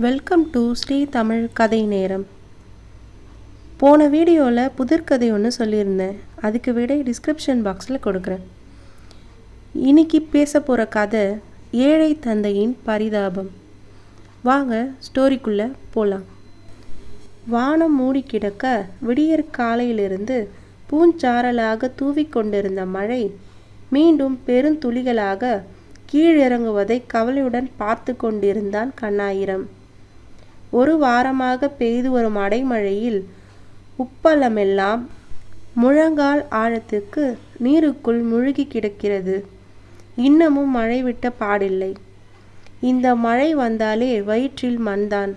Welcome to Sri Tamil கதை நேரம். போன வீடியோவில் புதிர்கதை ஒன்று சொல்லியிருந்தேன். அதுக்கு விடை டிஸ்கிரிப்ஷன் பாக்ஸில் கொடுக்குறேன். இன்னைக்கு பேச போகிற கதை ஏழை தந்தையின் பரிதாபம். வாங்க ஸ்டோரிக்குள்ளே போகலாம் வானம் மூடி கிடக்க விடியற் காலையிலிருந்து பூஞ்சாரலாக தூவிக்கொண்டிருந்த மழை மீண்டும் பெருந்துளிகளாக கீழிறங்குவதை கவலையுடன் பார்த்து கொண்டிருந்தான் கண்ணாயிரம். ஒரு வாரமாக பெய்து வரும் அடைமழையில் உப்பளமெல்லாம் முழங்கால் ஆழத்துக்கு நீருக்குள் முழுகி கிடக்கிறது. இன்னமும் மழை விட்ட பாடில்லை. இந்த மழை வந்தாலே வயிற்றில் மண்தான்.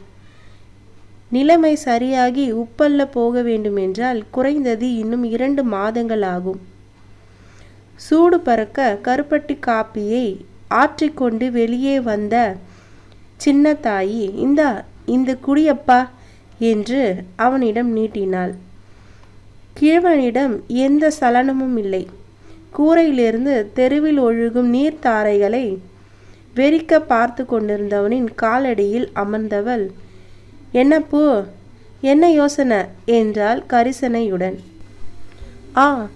நிலைமை சரியாகி உப்பல்ல போக வேண்டுமென்றால் குறைந்தது இன்னும் இரண்டு மாதங்கள் ஆகும். சூடு பறக்க கருப்பட்டி காப்பியை ஆற்றிக்கொண்டு வெளியே வந்த சின்னத்தாயி இந்த இந்த குடியப்பா என்று அவனிடம் நீட்டினாள். கிழவனிடம் எந்த சலனமும் இல்லை. கூரையிலிருந்து தெருவில் ஒழுகும் நீர்த்தாரைகளை வெறிக்க பார்த்து கொண்டிருந்தவனின் காலடியில் அமர்ந்தவள் என்னப்போ என்ன யோசனை? என்றாள் கரிசனையுடன். ஆ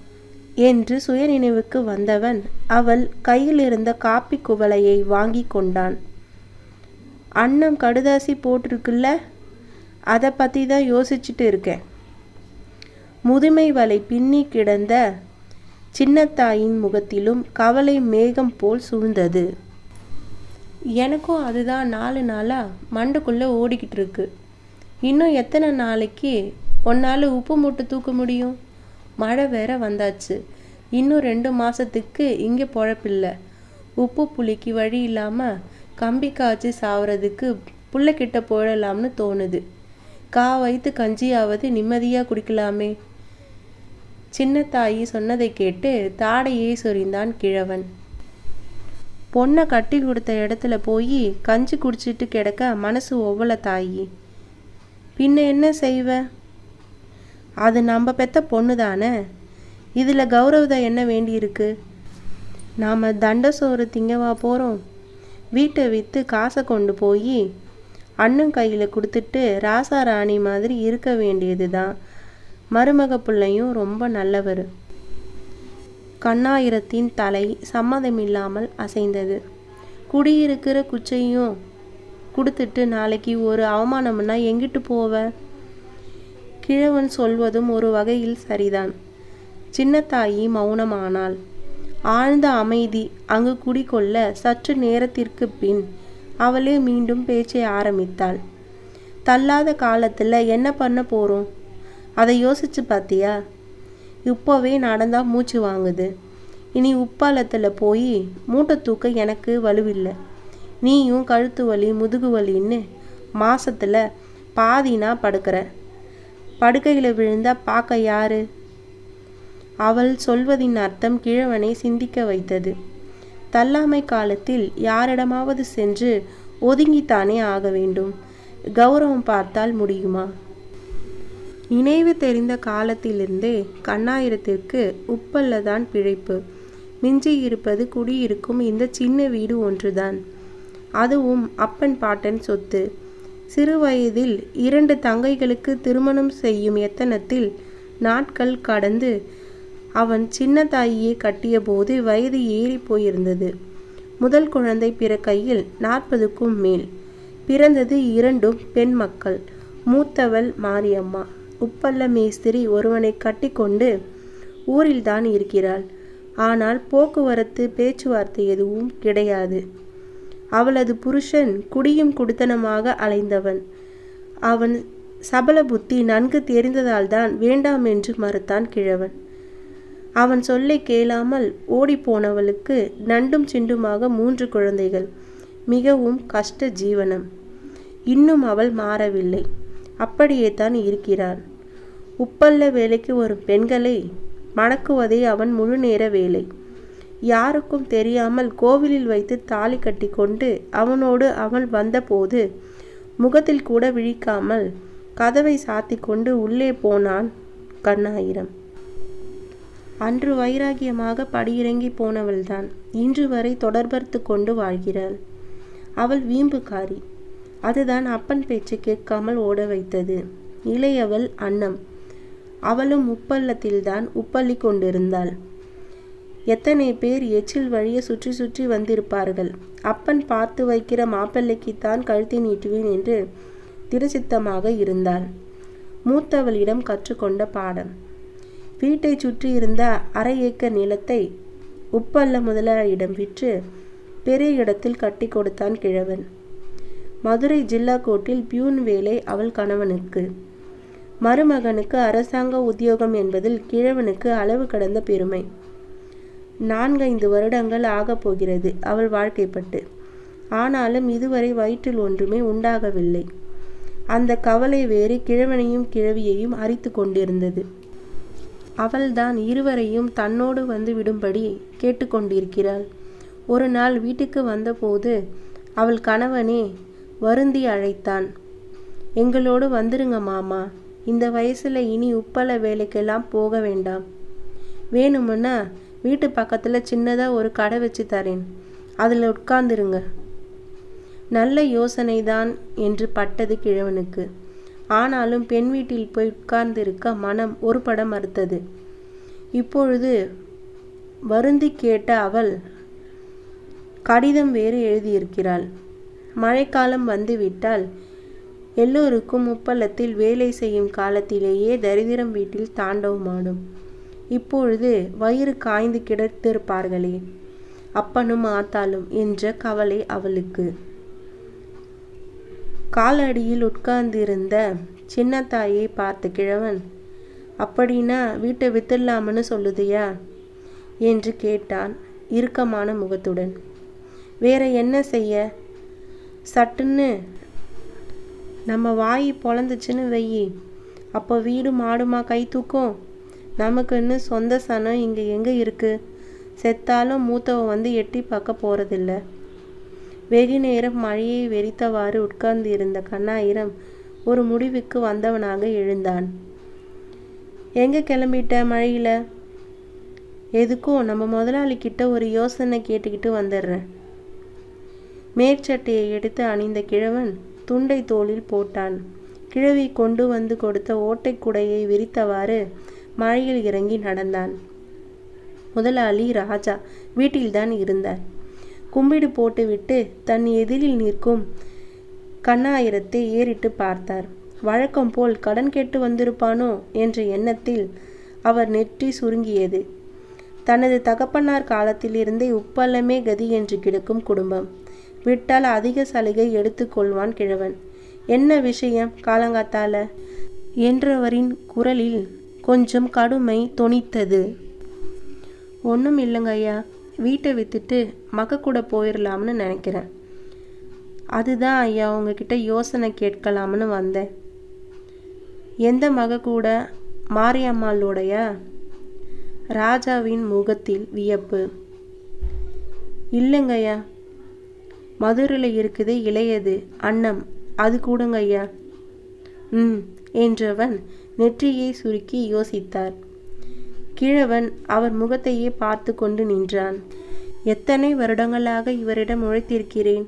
என்று சுயநினைவுக்கு வந்தவன் அவள் கையிலிருந்த காப்பி குவளையை வாங்கி கொண்டான். அன்னம் கடுதாசி போட்டிருக்குல்ல அதை பற்றி தான் யோசிச்சுட்டு இருக்கேன். முதுமை வலை பின்னி கிடந்த சின்னத்தாயின் முகத்திலும் கவலை மேகம் போல் சூழ்ந்தது. எனக்கும் அதுதான் நாலு நாளாக மண்டுக்குள்ளே ஓடிக்கிட்டு இருக்கு. இன்னும் எத்தனை நாளைக்கு ஒன்னால் உப்பு மூட்டை தூக்க முடியும்? மழை வேற வந்தாச்சு. இன்னும் ரெண்டு மாதத்துக்கு இங்கே பொழப்பில்லை. உப்பு புளிக்கு வழி இல்லாமல் கம்பி காய்ச்சி சாவறதுக்கு புள்ளைக்கிட்ட போயிடலாம்னு தோணுது. கா வைத்து கஞ்சியாவது நிம்மதியாக குடிக்கலாமே. சின்ன தாயி சொன்னதை கேட்டு தாடையை சொரிந்தான் கிழவன். பொண்ணை கட்டி கொடுத்த இடத்துல போய் கஞ்சி குடிச்சிட்டு கிடக்க மனசு ஒவ்வொல தாயி. பின்ன என்ன செய்வ? அது நம்ம பெத்த பொண்ணு தானே? இதில் கௌரவதம் என்ன வேண்டியிருக்கு? நாம் தண்ட சோறு திங்கவா போகிறோம் வீட்டை விற்று காசை கொண்டு போய் அண்ணன் கையில் கொடுத்துட்டு ராசா ராணி மாதிரி இருக்க வேண்டியது தான் மருமக பிள்ளையும் ரொம்ப நல்லவர். கண்ணாயிரத்தின் தலை சம்மதமில்லாமல் அசைந்தது. குடியிருக்கிற குச்சையும் கொடுத்துட்டு நாளைக்கு ஒரு அவமானம்னா எங்கிட்டு போவ? கிழவன் சொல்வதும் ஒரு வகையில் சரிதான். சின்னத்தாயி மௌனமானாள். ஆழ்ந்த அமைதி அங்கு குடிகொள்ள சற்று நேரத்திற்கு பின் அவளே மீண்டும் பேச்சை ஆரம்பித்தாள். தள்ளாத காலத்தில் என்ன பண்ண போகிறோம் அதை யோசிச்சு பார்த்தியா இப்போவே நடந்தா மூச்சு வாங்குது. இனி உப்பாலத்தில் போய் மூட்டை தூக்க எனக்கு வலுவில்லை. நீயும் கழுத்து வலி முதுகு வலின்னு மாசத்துல பாதினா படுக்கிற. படுக்கையில் விழுந்தா பார்க்க யாரு? அவள் சொல்வதின் அர்த்தம் கிழவனை சிந்திக்க வைத்தது. தள்ளாமை காலத்தில் யாரிடமாவது சென்று ஒதுங்கித்தானே ஆக வேண்டும். கௌரவம் பார்த்தால் முடியுமா? நினைவு தெரிந்த காலத்திலிருந்தே கண்ணாயிரத்திற்கு உப்பல்லதான் பிழைப்பு. மிஞ்சி இருப்பது குடியிருக்கும் இந்த சின்ன வீடு ஒன்றுதான். அதுவும் அப்பன் பாட்டன் சொத்து. சிறு வயதில் இரண்டு தங்கைகளுக்கு திருமணம் செய்யும் எத்தனத்தில் நாட்கள் கடந்து அவன் சின்ன தாயியை கட்டியபோது வயது ஏறி போயிருந்தது. முதல் குழந்தை பிறக்கையில் நாற்பதுக்கும் மேல். பிறந்தது இரண்டும் பெண் மக்கள். மூத்தவள் மாரியம்மா. உப்பல்ல மேஸ்திரி ஒருவனை கட்டிக்கொண்டு ஊரில்தான் இருக்கிறாள். ஆனால் போக்குவரத்து பேச்சுவார்த்தை எதுவும் கிடையாது. அவளது புருஷன் குடியும் குடித்தனமாக அலைந்தவன். அவன் சபல புத்தி நன்கு தெரிந்ததால்தான் வேண்டாம் என்று மறுத்தான் கிழவன். அவன் சொல்லை கேளாமல் ஓடிப்போனவளுக்கு நண்டும் சிண்டுமாக மூன்று குழந்தைகள். மிகவும் கஷ்ட ஜீவனம். இன்னும் அவள் மாறவில்லை. அப்படியே தான் இருக்கிறான். உப்பல்ல வேலைக்கு வரும் பெண்களை மணக்குவதே அவன் முழு நேர வேலை. யாருக்கும் தெரியாமல் கோவிலில் வைத்து தாலி கட்டி கொண்டு அவனோடு அவள் வந்தபோது முகத்தில் கூட விழிக்காமல் கதவை சாத்தி கொண்டு உள்ளே போனான் கண்ணாயிரம். அன்று வைராகியமாக படியிறங்கி போனவள்தான். இன்று வரை தொடர்பர்த்து கொண்டு வாழ்கிறாள். அவள் வீம்புக்காரி. அதுதான் அப்பன் பேச்சு கேட்காமல் ஓட வைத்தது. இளையவள் அன்னம். அவளும் உப்பள்ளத்தில்தான் உப்பள்ளி கொண்டிருந்தாள். எத்தனை பேர் எச்சில் வழிய சுற்றி சுற்றி வந்திருப்பார்கள். அப்பன் பார்த்து வைக்கிற மாப்பிள்ளைக்குத்தான் கழுத்தை நீட்டுவேன் என்று திருச்சித்தமாக இருந்தாள். மூத்தவளிடம் கற்றுக்கொண்ட பாடம். வீட்டை சுற்றி இருந்த அரை ஏக்கர் நிலத்தை உப்பல்ல முதலாளியிடம் விற்று பெரிய இடத்தில் கட்டி கொடுத்தான் கிழவன். மதுரை ஜில்லா கோர்ட்டில் பியூன் வேலை அவள் கணவனுக்கு. மருமகனுக்கு அரசாங்க உத்தியோகம் என்பதில் கிழவனுக்கு அளவு கடந்த பெருமை. நான்கைந்து வருடங்கள் ஆகப் போகிறது அவள் வாழ்க்கைப்பட்டு. ஆனாலும் இதுவரை வயிற்றில் ஒன்றுமே உண்டாகவில்லை. அந்த கவலை வேறு கிழவனையும் கிழவியையும் அரித்து கொண்டிருந்தது. அவள்தான் இருவரையும் தன்னோடு வந்து விடும்படி கேட்டுக்கொண்டிருக்கிறாள். ஒரு நாள் வீட்டுக்கு வந்தபோது அவள் கணவனே வருந்தி அழைத்தான். எங்களோடு வந்துருங்க மாமா. இந்த வயசுல இனி உப்பள வேலைக்கெல்லாம் போக வேண்டாம். வேணுமுன்னா வீட்டு பக்கத்தில் சின்னதாக ஒரு கடை வச்சு தரேன். அதில் உட்கார்ந்துருங்க. நல்ல யோசனைதான் என்று பட்டது கிழவனுக்கு. ஆனாலும் பெண் வீட்டில் போய் உட்கார்ந்திருக்க மனம் ஒரு படம் மறுத்தது. இப்பொழுது வருந்தி கேட்ட அவள் கடிதம் வேறு எழுதியிருக்கிறாள். மழைக்காலம் வந்துவிட்டால் எல்லோருக்கும் முப்பள்ளத்தில் வேலை செய்யும் காலத்திலேயே தரிதிரம் வீட்டில் தாண்டவமாடும் இப்பொழுது வயிறு காய்ந்து கிடத்திருப்பார்களே அப்பனும் ஆத்தாலும் என்ற கவலை அவளுக்கு. காலடியில் உட்கார்ந்திருந்த சின்னத்தாயை பார்த்த கிழவன் அப்படின்னா வீட்டை வித்துடலாம்னு சொல்லுதியா என்று கேட்டான் இறுக்கமான முகத்துடன். வேற என்ன செய்ய? சட்டுன்னு நம்ம வாய் பொழந்துச்சுன்னு வெயி. அப்போ வீடு மாடுமா கை தூக்கும்? நமக்குன்னு சொந்த சனம் இங்கே எங்கே இருக்குது செத்தாலும் மூத்தவ வந்து எட்டி பார்க்க போகிறதில்ல வெகு நேரம் மழையை வெறித்தவாறு உட்கார்ந்து இருந்த கண்ணாயிரம் ஒரு முடிவுக்கு வந்தவனாக எழுந்தான். எங்கே கிளம்பிட்ட மழையில்? எதுக்கும் நம்ம முதலாளிக்கிட்ட ஒரு யோசனை கேட்டுக்கிட்டு வந்துடுறேன் மேற்சட்டையை எடுத்து அணிந்த கிழவன் துண்டை தோளில் போட்டான். கிழவி கொண்டு வந்து கொடுத்த ஓட்டைக்குடையை விரித்தவாறு மழையில் இறங்கி நடந்தான். முதலாளி ராஜா வீட்டில்தான் இருந்தார். கும்பிடு போட்டுவிட்டு தன் எதிரில் நிற்கும் கண்ணாயிரத்தை ஏறிட்டு பார்த்தார். வழக்கம் போல் கடன் கேட்டு வந்திருப்பானோ? என்ற எண்ணத்தில் அவர் நெற்றி சுருங்கியது. தனது தகப்பனார் காலத்திலிருந்தே உப்பல்லமே கதி என்று கிடக்கும் குடும்பம். விட்டால் அதிக சலுகை எடுத்துக்கொள்வான் கிழவன். என்ன விஷயம் காலங்காத்தால? என்றவரின் குரலில் கொஞ்சம் கடுமை தொனித்தது. ஒன்றும் இல்லைங்கய்யா. வீட்டை விற்றுட்டு மக கூட போயிடலாம்னு நினைக்கிறேன். அதுதான் ஐயா உங்ககிட்ட யோசனை கேட்கலாம்னு வந்தேன். எந்த மக கூட? மாரியம்மாளுடைய ராஜாவின் முகத்தில் வியப்பு. இல்லைங்கய்யா மதுரையில் இருக்குது இளையது அன்னம் அது கூடுங்கய்யா ம் என்றவன் நெற்றியை சுருக்கி யோசித்தார். கிழவன் அவர் முகத்தையே பார்த்து கொண்டு நின்றான். எத்தனை வருடங்களாக இவரிடம் உழைத்திருக்கிறேன்?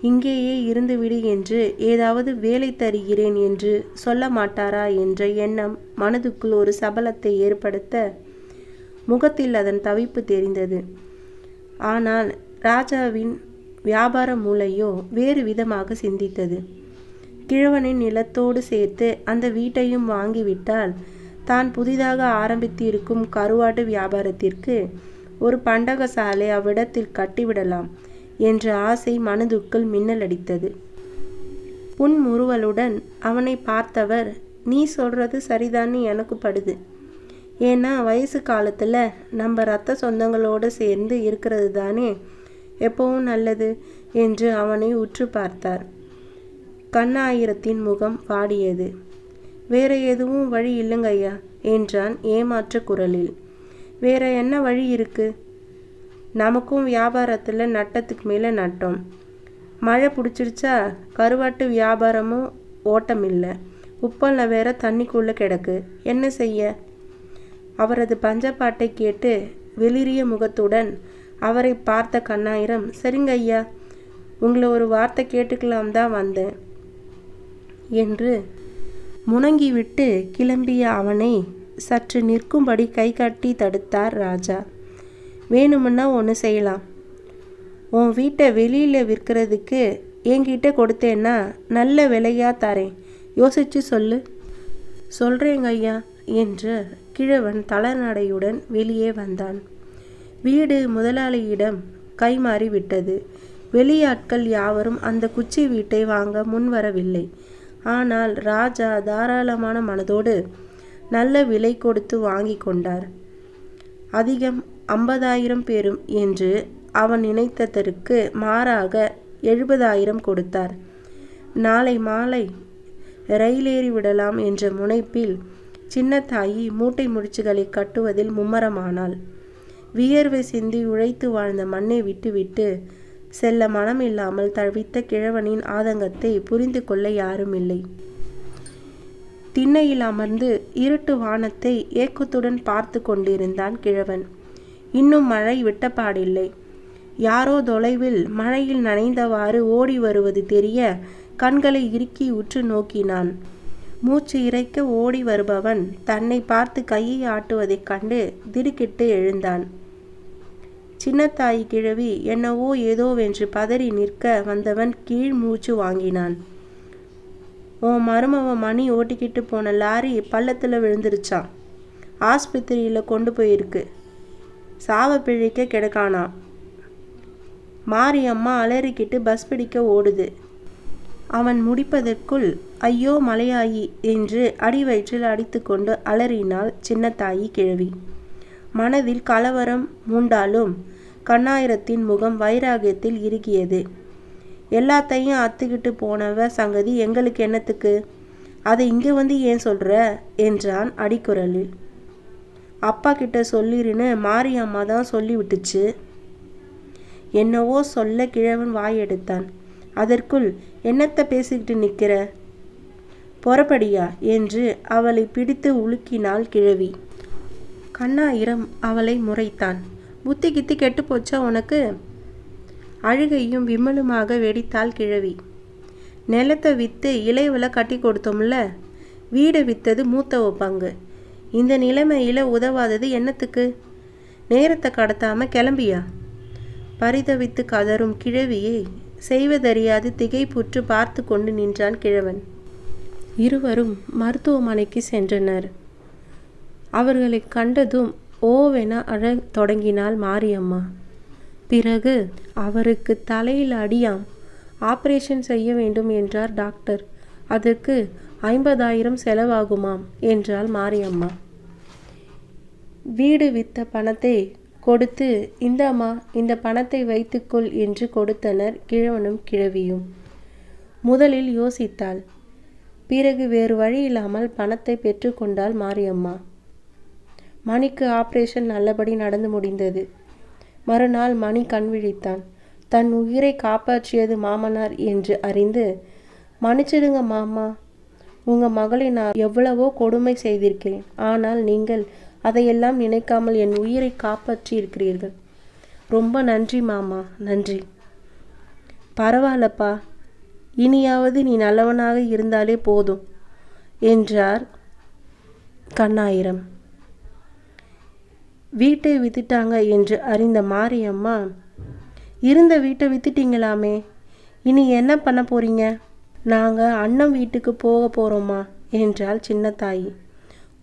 இங்கேயே இருந்துவிடு என்று ஏதாவது வேலை தருகிறேன் என்று சொல்ல மாட்டாரா? என்ற எண்ணம் மனதுக்குள் ஒரு சபலத்தை ஏற்படுத்த முகத்தில் அதன் தவிப்பு தெரிந்தது. ஆனால் ராஜாவின் வியாபார மூளையோ வேறு விதமாக சிந்தித்தது. கிழவனின் நிலத்தோடு சேர்த்து அந்த வீட்டையும் வாங்கிவிட்டால் தான் புதிதாக ஆரம்பித்திருக்கும் கருவாட்டு வியாபாரத்திற்கு ஒரு பண்டகசாலை அவ்விடத்தில் கட்டிவிடலாம் என்ற ஆசை மனதுக்குள் மின்னலடித்தது புன்முறுவலுடன் அவனை பார்த்தவர் நீ சொல்றது சரிதான்னு எனக்கு படுது. ஏன்னா வயசு காலத்தில் நம்ம ரத்த சொந்தங்களோடு சேர்ந்து இருக்கிறது தானே எப்பவும் நல்லது என்று அவனை உற்று பார்த்தார். கண்ணாயிரத்தின் முகம் வாடியது. வேற எதுவும் வழி இல்லைங்க ஐயா என்றான் ஏமாற்ற குரலில். வேற என்ன வழி இருக்கு? நமக்கும் வியாபாரத்தில் நட்டத்துக்கு மேலே நட்டோம். மழை பிடிச்சிருச்சா கருவாட்டு வியாபாரமும் ஓட்டம் இல்லை உப்பல்ல வேற தண்ணிக்குள்ளே கிடக்கு. என்ன செய்ய? அவரது பஞ்சப்பாட்டை கேட்டு வெளிரிய முகத்துடன் அவரை பார்த்த கண்ணாயிரம் சரிங்க ஐயா உங்களை ஒரு வார்த்தை கேட்டுக்கலாம் தான் வந்தேன் என்று முணங்கிவிட்டு கிளம்பிய அவனை சற்று நிற்கும்படி கை கட்டி தடுத்தார் ராஜா. வேணுமுன்னா ஒன்று செய்யலாம். உன் வீட்டை வெளியில் விற்கிறதுக்கு என்கிட்ட கொடுத்தேன்னா நல்ல விலையாக தரேன். யோசிச்சு சொல்லு. சொல்கிறேங்க ஐயா என்று கிழவன் தளநடையுடன் வெளியே வந்தான். வீடு முதலாளியிடம் கைமாறி விட்டது. வெளியாட்கள் யாவரும் அந்த குச்சி வீட்டை வாங்க முன்வரவில்லை. ஆனால் ராஜா தாராளமான மனதோடு நல்ல விலை கொடுத்து வாங்கி கொண்டார். அதிகம் ஐம்பதாயிரம் பேரும் என்று அவன் நினைத்ததற்கு மாறாக எழுபதாயிரம் கொடுத்தார். நாளை மாலை ரயிலேறி விடலாம் என்ற முனைப்பில் சின்னத்தாயி மூட்டை முடிச்சுகளை கட்டுவதில் மும்மரமானாள். வியர்வை சிந்தி உழைத்து வாழ்ந்த மண்ணை விட்டுவிட்டு செல்ல மனமில்லாமல் தவித்த கிழவனின் ஆதங்கத்தை புரிந்து கொள்ள யாரும் இல்லை. திண்ணையில் அமர்ந்து இருட்டு வானத்தை ஏக்கத்துடன் பார்த்து கொண்டிருந்தான் கிழவன். இன்னும் மழை விட்டப்பாடில்லை. யாரோ தொலைவில் மழையில் நனைந்தவாறு ஓடி வருவது தெரிய கண்களை இறுக்கி உற்று நோக்கினான். மூச்சு இறைக்க ஓடி வருபவன் தன்னை பார்த்து கையை ஆட்டுவதைக் கண்டு திடுக்கிட்டு எழுந்தான். சின்னத்தாய் கிழவி என்னவோ ஏதோவென்று பதறி நிற்க வந்தவன் கீழ் மூச்சு வாங்கினான். உன் மருமவ மணி ஓட்டிக்கிட்டு போன லாரி பள்ளத்தில் விழுந்துருச்சான் ஆஸ்பத்திரியில் கொண்டு போயிருக்கு. சாவ பிழைக்க கிடக்கானா? மாரியம்மா அலறிக்கிட்டு பஸ் பிடிக்க ஓடுது. அவன் முடிப்பதற்குள் ஐயோ மலையாயி என்று அடி வயிற்றில் அடித்துக்கொண்டு அலறினாள் சின்னத்தாயி கிழவி. மனதில் கலவரம் மூண்டாலும் கண்ணாயிரத்தின் முகம் வைராகியத்தில் இறுகியது. எல்லாத்தையும் அத்துக்கிட்டு போனவ சங்கதி எங்களுக்கு என்னத்துக்கு? அதை இங்கே வந்து ஏன் சொல்கிற என்றான் அடிக்குரலில். அப்பா கிட்ட சொல்லிருன்னு மாரியம்மா தான் சொல்லி விட்டுச்சு என்னவோ சொல்ல கிழவன் வாய் எடுத்தான். அதற்குள் என்னத்தை பேசிக்கிட்டு நிற்கிற புறப்படியா? என்று அவளை பிடித்து உலுக்கினாள் கிழவி. கண்ணாயிரம் அவளை முறைத்தான். புத்தி கித்தி கெட்டு போச்சா உனக்கு? அழுகையும் விம்மலுமாக வெடித்தாள் கிழவி. நிலத்தை விற்று இலைவில் கட்டி கொடுத்தோம்ல? வீடை விற்றது மூத்தவ பங்கு இந்த நிலைமையில் உதவாதது என்னத்துக்கு? நேரத்தை கடத்தாமல் கிளம்பியா? பரிதவித்து கதறும் கிழவியை செய்வதறியாது திகைப்புற்று பார்த்து கொண்டு நின்றான் கிழவன். இருவரும் மருத்துவமனைக்கு சென்றனர். அவர்களை கண்டதும் ஓவென அழத் தொடங்கினாள் மாரியம்மா. பிறகு அவருக்கு தலையில் அடியாம். ஆபரேஷன் செய்ய வேண்டும் என்றார் டாக்டர். அதற்கு ஐம்பதாயிரம் செலவாகுமாம் என்றாள் மாரியம்மா. வீடு வித்த பணத்தை கொடுத்து இந்தாம்மா இந்த பணத்தை வைத்துக்கொள் என்று கொடுத்தனர் கிழவனும் கிழவியும். முதலில் யோசித்தாள். பிறகு வேறு வழி இல்லாமல் பணத்தை பெற்றுக்கொண்டாள் மாரியம்மா. மணிக்கு ஆபரேஷன் நல்லபடி நடந்து முடிந்தது. மறுநாள் மணி கண் விழித்தான். தன் உயிரை காப்பாற்றியது மாமனார் என்று அறிந்து மன்னிச்சிடுங்க மாமா உங்கள் மகளை நான் எவ்வளவோ கொடுமை செய்திருக்கிறேன். ஆனால் நீங்கள் அதையெல்லாம் நினைக்காமல் என் உயிரை காப்பாற்றி இருக்கிறீர்கள் ரொம்ப நன்றி மாமா நன்றி. பரவாயில்லப்பா இனியாவது நீ நல்லவனாக இருந்தாலே போதும் என்றார் கண்ணாயிரம். வீட்டை வித்துட்டாங்க என்று அறிந்த மாரியம்மா இருந்த வீட்டை வித்துட்டீங்களாமே இனி என்ன பண்ண போறீங்க? நாங்கள் அண்ணன் வீட்டுக்கு போக போகிறோமா என்றாள் சின்னத்தாயி.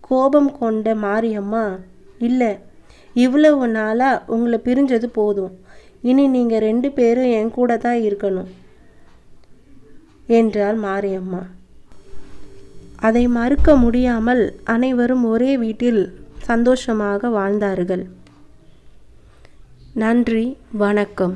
கோபம் கொண்ட மாரியம்மா இல்லை இவ்வளவு நாளாக உங்களை பிரிஞ்சது போதும். இனி நீங்கள் ரெண்டு பேரும் என் கூட தான் இருக்கணும் என்றாள் மாரியம்மா. அதை மறுக்க முடியாமல் அனைவரும் ஒரே வீட்டில் சந்தோஷமாக வாழ்ந்தார்கள். நன்றி வணக்கம்.